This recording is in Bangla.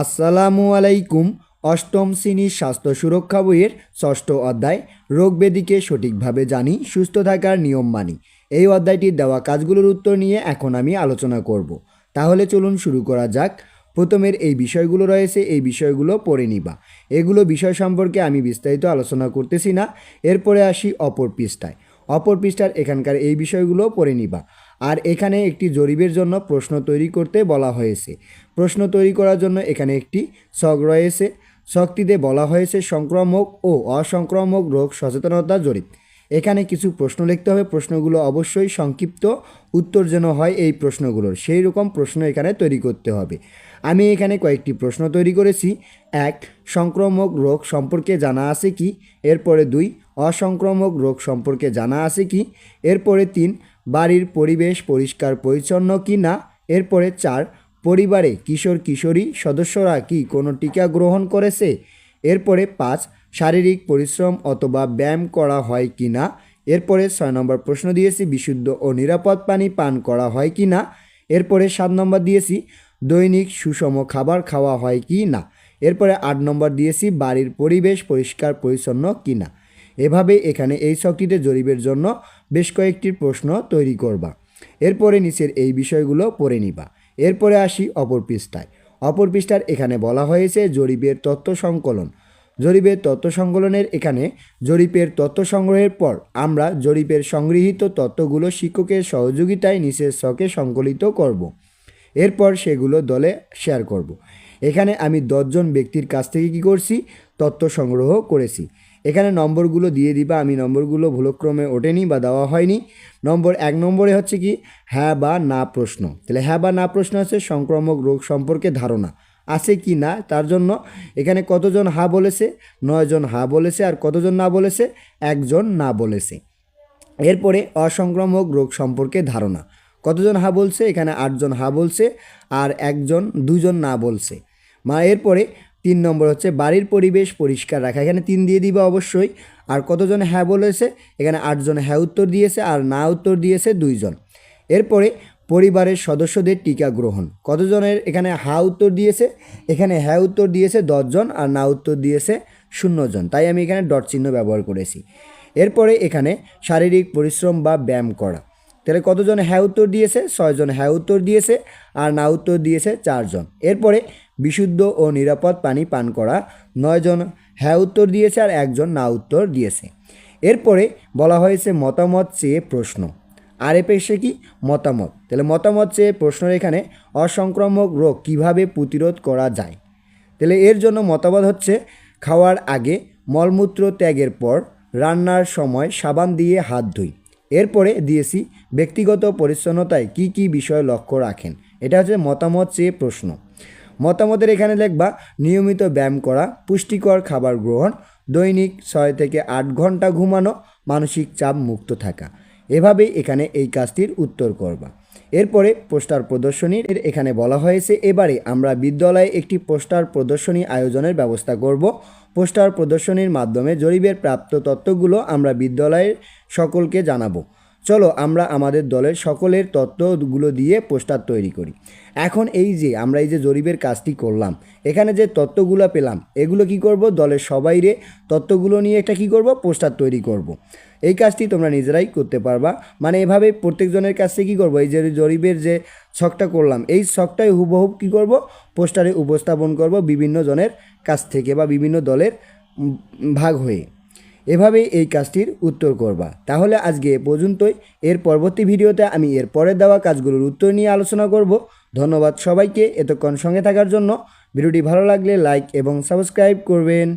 আসসালামু আলাইকুম। অষ্টম শ্রেণির স্বাস্থ্য সুরক্ষা বইয়ের ষষ্ঠ অধ্যায়, রোগ ব্যাধিকে সঠিকভাবে জানি, সুস্থ থাকার নিয়ম মানি। এই অধ্যায়টির দেওয়া কাজগুলোর উত্তর নিয়ে এখন আমি আলোচনা করব। তাহলে চলুন শুরু করা যাক। প্রথমের এই বিষয়গুলো রয়েছে, এই বিষয়গুলো পড়ে নিবা। এগুলো বিষয় সম্পর্কে আমি বিস্তারিত আলোচনা করতেছি না। এরপরে আসি অপর পৃষ্ঠায়। অপর পৃষ্ঠার এখানকার এই বিষয়গুলো পড়ে নিবা। আর এখানে একটি জরিপের জন্য প্রশ্ন তৈরি করতে বলা হয়েছে। প্রশ্ন তৈরি করার জন্য এখানে একটি ছক রয়েছে। ছকটিতে বলা হয়েছে সংক্রামক ও অসংক্রামক রোগ সচেতনতা জরিপ। এখানে কিছু প্রশ্ন লিখতে হবে। প্রশ্নগুলো অবশ্যই সংক্ষিপ্ত উত্তর যেন হয় এই প্রশ্নগুলোর। সেই রকম প্রশ্ন এখানে তৈরি করতে হবে। আমি এখানে কয়েকটি প্রশ্ন তৈরি করেছি। এক, সংক্রামক রোগ সম্পর্কে জানা আছে কি? এরপরে দুই, অসংক্রামক রোগ সম্পর্কে জানা আছে কি? এরপরে তিন বাড়ির পরিবেশ পরিষ্কার পরিচ্ছন্ন কি না? এরপরে চার, পরিবারে কিশোর কিশোরী সদস্যরা কি কোনো টিকা গ্রহণ করেছে? এরপরে পাঁচ, শারীরিক পরিশ্রম অথবা ব্যায়াম করা হয় কি না? এরপরে ছয় নম্বর প্রশ্ন দিয়েছি, বিশুদ্ধ ও নিরাপদ পানি পান করা হয় কি না? এরপরে সাত নম্বর দিয়েছি, দৈনিক সুষম খাবার খাওয়া হয় কি না? এরপরে আট নম্বর দিয়েছি, বাড়ির পরিবেশ পরিষ্কার পরিচ্ছন্ন কি না? এভাবে এখানে এই ছকটিতে জরিপের জন্য বেশ কয়েকটি প্রশ্ন তৈরি করবা। এরপরে নিচের এই বিষয়গুলো পড়ে নিবা। এরপরে আসি অপর পৃষ্ঠায়। অপর পৃষ্ঠার এখানে বলা হয়েছে জরিপের তথ্য সংকলন। জরিপের তথ্য সংকলনের এখানে জরিপের তথ্য সংগ্রহের পর আমরা জরিপের সংগৃহীত তথ্যগুলো শিক্ষকের সহযোগিতায় নিচের ছকে সংকলিত করব। এরপর সেগুলো দলে শেয়ার করব। এখানে আমি দশজন ব্যক্তির কাছ থেকে কী করছি? তথ্য সংগ্রহ করেছি। এখানে নম্বরগুলো দিয়ে দিবা, আমি নম্বরগুলো ভুলক্রমে ওঠেনি বা দেওয়া হয়নি। নম্বর এক নম্বরে হচ্ছে কি হ্যাঁ বা না প্রশ্ন। তাহলে হ্যাঁ বা না প্রশ্ন হচ্ছে সংক্রামক রোগ সম্পর্কে ধারণা আছে কি না, তার জন্য এখানে কতজন হা বলেছে, নয়জন হা বলেছে, আর কতজন না বলেছে, একজন না বলেছে। এরপরে অসংক্রামক রোগ সম্পর্কে ধারণা। কতজন হা বলছে, এখানে আটজন হা বলছে, আর একজন, দুজন না বলছে। মা, এরপরে তিন নম্বর হচ্ছে বাড়ির পরিবেশ পরিষ্কার রাখা। এখানে তিন দিয়ে দিবে অবশ্যই। আর কতজন হ্যাঁ বলেছে? এখানে আটজন হ্যাঁ উত্তর দিয়েছে আর না উত্তর দিয়েছে দুইজন। এরপরে পরিবারের সদস্যদের টিকা গ্রহণ। কতজনের এখানে হা উত্তর দিয়েছে? এখানে হ্যাঁ উত্তর দিয়েছে দশজন আর না উত্তর দিয়েছে শূন্যজন। তাই আমি এখানে ডট চিহ্ন ব্যবহার করেছি। এরপরে এখানে শারীরিক পরিশ্রম বা ব্যায়াম করা। তাহলে কতজন হ্যাঁ উত্তর দিয়েছে? ছয়জন হ্যাঁ উত্তর দিয়েছে আর না উত্তর দিয়েছে চারজন। এরপরে বিশুদ্ধ ও নিরাপদ পানি পান করা। নয়জন হ্যাঁ উত্তর দিয়েছে আর একজন না উত্তর দিয়েছে। এরপরে বলা হয়েছে মতামত চেয়ে প্রশ্ন। আর এ পেশে কি? মতামত। তাহলে মতামত চেয়ে প্রশ্নের এখানে অসংক্রামক রোগ কীভাবে প্রতিরোধ করা যায়? তাহলে এর জন্য মতামত হচ্ছে, খাওয়ার আগে মলমূত্র ত্যাগের পর রান্নার সময় সাবান দিয়ে হাত ধুই। এরপরে দিয়েছি ব্যক্তিগত পরিচ্ছন্নতায় কি কি বিষয় লক্ষ্য রাখেন। এটা হচ্ছে মতামত চেয়ে প্রশ্ন। মতামতের এখানে লিখবা, নিয়মিত ব্যায়াম করা, পুষ্টিকর খাবার গ্রহণ, দৈনিক ছয় থেকে আট ঘণ্টা ঘুমানো, মানসিক চাপ মুক্ত থাকা। এভাবেই এখানে এই কাজটির উত্তর করবা। এরপরে পোস্টার প্রদর্শনীর এখানে বলা হয়েছে, এবারে আমরা বিদ্যালয়ে একটি পোস্টার প্রদর্শনী আয়োজনের ব্যবস্থা করব। পোস্টার প্রদর্শনীর মাধ্যমে জরিপের প্রাপ্ত তথ্যগুলো আমরা বিদ্যালয়ের সকলকে জানাব। চলো আমরা আমাদের দলের সকলের তত্ত্বগুলো দিয়ে পোস্টার তৈরি করি। এখন এই যে আমরা এই যে জরিপের কাজটি করলাম, এখানে যে তত্ত্বগুলো পেলাম, এগুলো কি করব? দলের সবাইরে তত্ত্বগুলো নিয়ে একটা কি করব? পোস্টার তৈরি করব। এই কাজটি তোমরা নিজেরাই করতে পারবা। মানে এভাবে প্রত্যেকজনের কাছে কী করব? এই যে জরিপের যে ছকটা করলাম, এই ছকটাই হুবহুব কী করব? পোস্টারে উপস্থাপন করব বিভিন্ন জনের কাছ থেকে বা বিভিন্ন দলের ভাগ হয়ে। এভাবে এই কাজটির উত্তর করবা। তাহলে আজকে এ পর্যন্তই। এর পরবর্তী ভিডিওতে আমি এর পরের দেওয়া কাজগুলোর উত্তর নিয়ে আলোচনা করব। ধন্যবাদ সবাইকে এতক্ষণ সঙ্গে থাকার জন্য। ভিডিওটি ভালো লাগলে লাইক এবং সাবস্ক্রাইব করবেন।